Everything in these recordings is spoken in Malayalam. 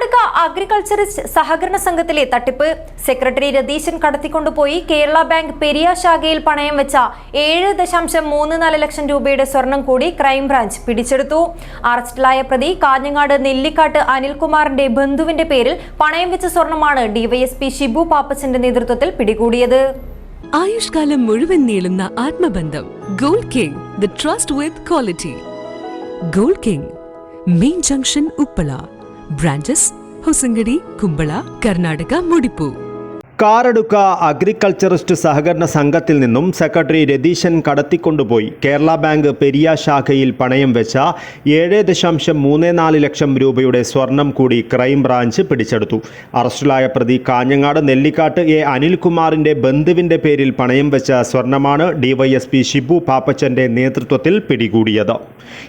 കർണാടക അഗ്രികൾച്ചറിസ്റ്റ് സഹകരണ സംഘത്തിലെ തട്ടിപ്പ്. സെക്രട്ടറി രതീശൻ കടത്തിക്കൊണ്ടുപോയി കേരള ബാങ്ക് പെരിയ ശാഖയിൽ പണയം വെച്ച ഏഴ് ദശാംശം മൂന്ന് നാല് ലക്ഷം രൂപയുടെ സ്വർണം കൂടി ക്രൈംബ്രാഞ്ച് പിടിച്ചെടുത്തു. അറസ്റ്റിലായ പ്രതി കാഞ്ഞങ്ങാട് നെല്ലിക്കാട്ട് അനിൽകുമാറിന്റെ ബന്ധുവിന്റെ പേരിൽ പണയം വെച്ച സ്വർണമാണ് ഡിവൈഎസ്പി ഷിബു പാപ്പച്ചന്റെ നേതൃത്വത്തിൽ പിടികൂടിയത്. ആയുഷ്കാലം മുഴുവൻ നീളുന്ന ആത്മബന്ധം. Gold king the trust with quality. Gold king main junction Uppala. Branches Hosangadi Kumbla Karnataka Mudipu. Karadukka agriculturist സഹകരണ സംഘത്തിൽ നിന്നും സെക്രട്ടറി രതീശൻ കടത്തിക്കൊണ്ടുപോയി. കേരള ബാങ്ക് പെരിയ ശാഖയിൽ പണയം വെച്ച ഏഴ് ദശാംശം മൂന്ന് നാല് ലക്ഷം രൂപയുടെ സ്വർണം കൂടി ക്രൈംബ്രാഞ്ച് പിടിച്ചെടുത്തു. അറസ്റ്റിലായ പ്രതി കാഞ്ഞങ്ങാട് നെല്ലിക്കാട്ട് എ അനിൽകുമാറിന്റെ ബന്ധുവിന്റെ പേരിൽ പണയം വെച്ച സ്വർണമാണ് ഡിവൈഎസ്പി ഷിബു പാപ്പച്ചന്റെ നേതൃത്വത്തിൽ പിടികൂടിയത്.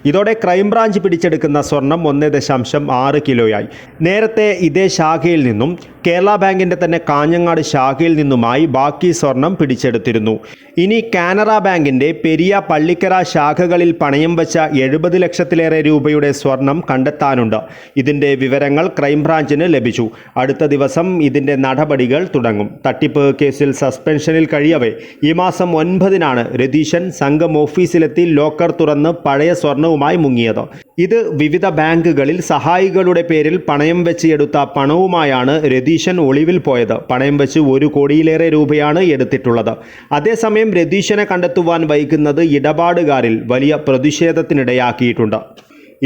ഇതോടെ ക്രൈംബ്രാഞ്ച് പിടിച്ചെടുക്കുന്ന സ്വർണം ഒന്ന് ദശാംശം ആറ് കിലോയായി. നേരത്തെ ഇതേ ശാഖയിൽ നിന്നും കേരള ബാങ്കിന്റെ തന്നെ കാഞ്ഞങ്ങാട് ശാഖയിൽ നിന്നുമായി ബാക്കി സ്വർണം പിടിച്ചെടുത്തിരുന്നു. ഇനി കാനറ ബാങ്കിന്റെ പെരിയ പള്ളിക്കര ശാഖകളിൽ പണയം വെച്ച എഴുപത് ലക്ഷത്തിലേറെ രൂപയുടെ സ്വർണം കണ്ടെത്താനുണ്ട്. ഇതിന്റെ വിവരങ്ങൾ ക്രൈംബ്രാഞ്ചിന് ലഭിച്ചു. അടുത്ത ദിവസം ഇതിന്റെ നടപടികൾ തുടങ്ങും. തട്ടിപ്പ് കേസിൽ സസ്പെൻഷനിൽ കഴിയവേ ഈ മാസം ഒൻപതിനാണ് രതീശൻ സംഘം ഓഫീസിലെത്തി ലോക്കർ തുറന്ന് പഴയ സ്വർണവുമായി മുങ്ങിയത്. ഇത് വിവിധ ബാങ്കുകളിൽ സഹായികളുടെ പേരിൽ പണയം വെച്ച് എടുത്ത പണവുമായാണ് രതീശൻ ഒളിവിൽ പോയത്. പണയം വെച്ച് ഒരു കോടിയിലേറെ രൂപയാണ് എടുത്തിട്ടുള്ളത്. അതേസമയം രതീശനെ കണ്ടെത്തുവാൻ വൈകുന്നത് ഇടപാടുകാരിൽ വലിയ പ്രതിഷേധത്തിനിടയാക്കിയിട്ടുണ്ട്.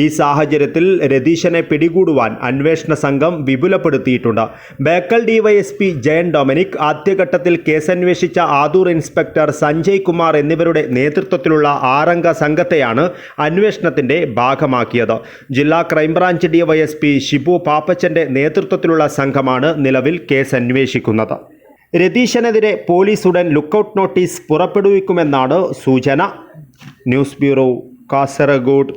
ഈ സാഹചര്യത്തിൽ രതീശനെ പിടികൂടുവാൻ അന്വേഷണ സംഘം വിപുലപ്പെടുത്തിയിട്ടുണ്ട്. ബേക്കൽ ഡിവൈഎസ്പി ജയൻ ഡൊമിനിക് ആദ്യഘട്ടത്തിൽ കേസന്വേഷിച്ച ആദൂർ ഇൻസ്പെക്ടർ സഞ്ജയ് കുമാർ എന്നിവരുടെ നേതൃത്വത്തിലുള്ള ആറംഗ സംഘത്തെയാണ് അന്വേഷണത്തിന്റെ ഭാഗമാക്കിയത്. ജില്ലാ ക്രൈംബ്രാഞ്ച് ഡിവൈഎസ്പി ഷിബു പാപ്പച്ചന്റെ നേതൃത്വത്തിലുള്ള സംഘമാണ് നിലവിൽ കേസ് അന്വേഷിക്കുന്നത് രതീശനെതിരെ പോലീസ് ഉടൻ ലുക്കൌട്ട് നോട്ടീസ് പുറപ്പെടുവിക്കുമെന്നാണ് സൂചന. News bureau Kasaragod.